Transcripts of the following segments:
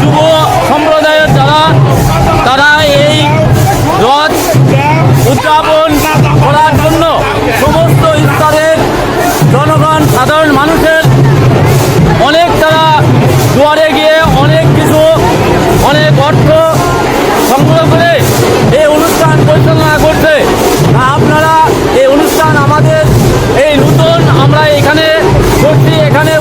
যুব সম্প্রদায়ের যারা, তারা এই রথ উদযাপন করার জন্য সমস্ত স্তরের জনগণ, সাধারণ মানুষের অনেক তারা দুয়ারে গিয়ে অনেক কিছু, অনেক অর্থ সংগ্রহ করে এই অনুষ্ঠান পরিচালনা করছে। আপনারা এই অনুষ্ঠান আমাদের, এই নতুন আমরা এখানে করছি, এখানে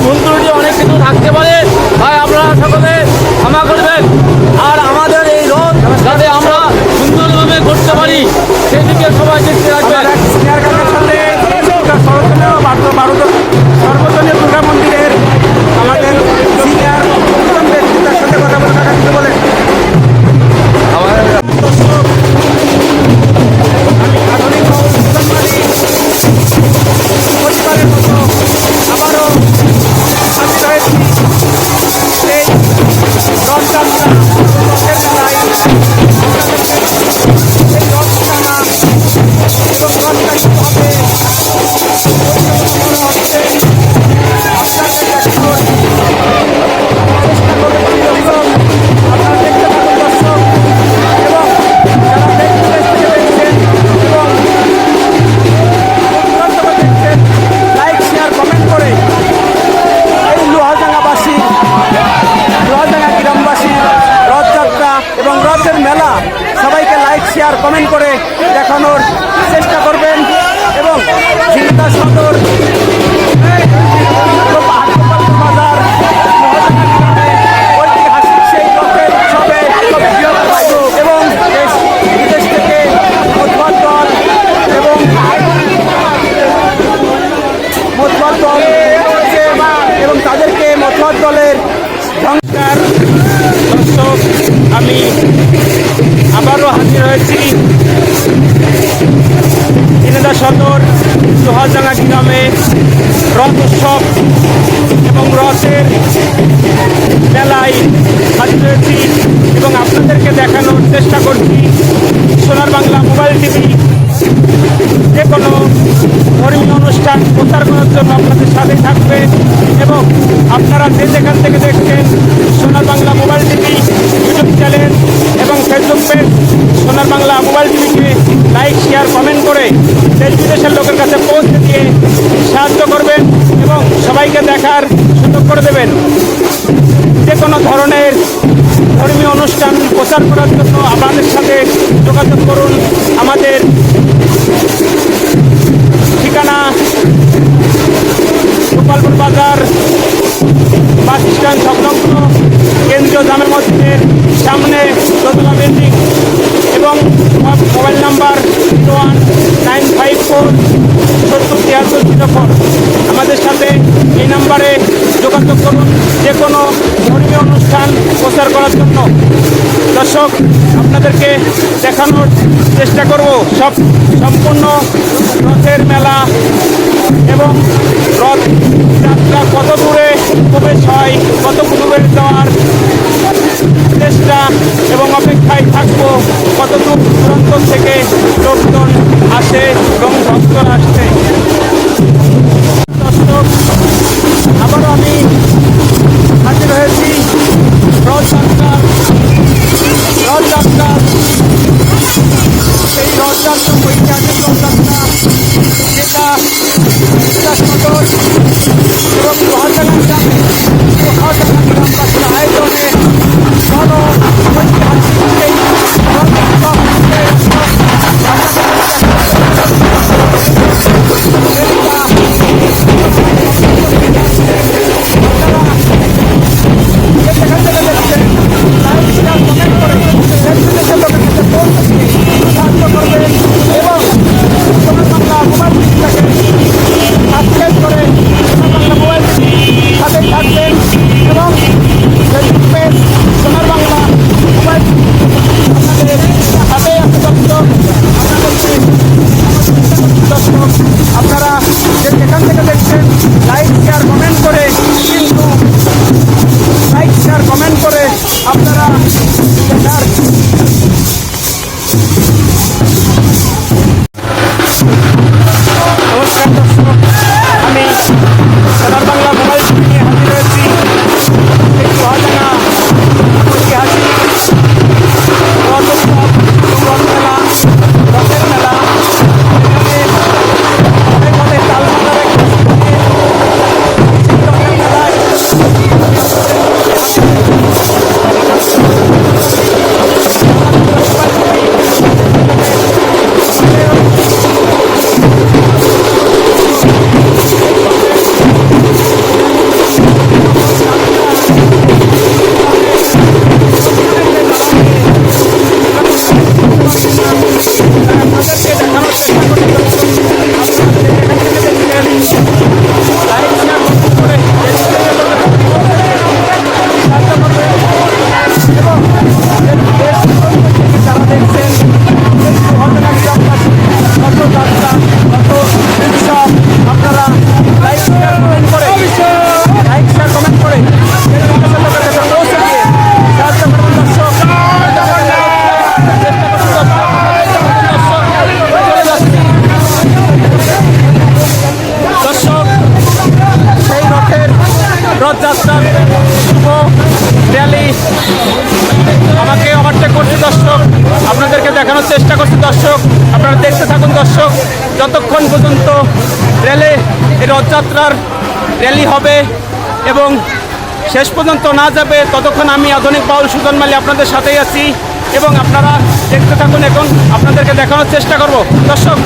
কমেন্ট করে দেখানোর চেষ্টা করবেন এবং ঝিলতা সদর গ্রামে রথ উৎসব এবং রথের মেলায় হাজির হয়েছি এবং আপনাদেরকে দেখানোর চেষ্টা করছি সোনার বাংলা মোবাইল টিভি। যে কোনো ধর্মীয় অনুষ্ঠান প্রচার করার জন্য আপনাদের সাথে থাকবে এবং আপনারা যে যেখান থেকে দেখছেন Sonar Bangla mobile TV YouTube channel এবং Facebook page Sonar Bangla mobile টিভিকে লাইক শেয়ার কমেন্ট করে দেশ বিদেশের লোকের কাছে পৌঁছে দিয়ে সাহায্য করবেন এবং সবাইকে দেখার সুযোগ করে দেবেন। যে কোনো ধরনের ধর্মীয় অনুষ্ঠান প্রচার করার জন্য আপনাদের সাথে ফোর আমাদের সাথে এই নাম্বারে যোগাযোগ করুন, যে কোনো ধর্মীয় অনুষ্ঠান প্রচার করার জন্য। দর্শক, আপনাদেরকে দেখানোর চেষ্টা করব। সব সম্পূর্ণ রথের মেলা এবং রথ যাত্রা কত দূরে প্রবেশ হয়, কত দূরে যাওয়ার চেষ্টা এবং অপেক্ষায় থাকব কত দূর যেটা বিশ্বাস সদর এবং লোহাজানা গ্রামে লোহাজানা গ্রামবাসীর আয়োজনে Barcelona. রথযাত্রার শুভ র্যালি। আমাকে ওভারটেক করছে দর্শক। আপনাদেরকে দেখানোর চেষ্টা করছি দর্শক। আপনারা দেখতে থাকুন দর্শক। যতক্ষণ পর্যন্ত র্যালি, এই রথযাত্রার র্যালি হবে এবং শেষ পর্যন্ত না যাবে, ততক্ষণ আমি আধুনিক বাউল সুজন মালি আপনাদের সাথেই আছি এবং আপনারা দেখতে থাকুন এখন আপনাদেরকে দেখানোর চেষ্টা করব। দর্শক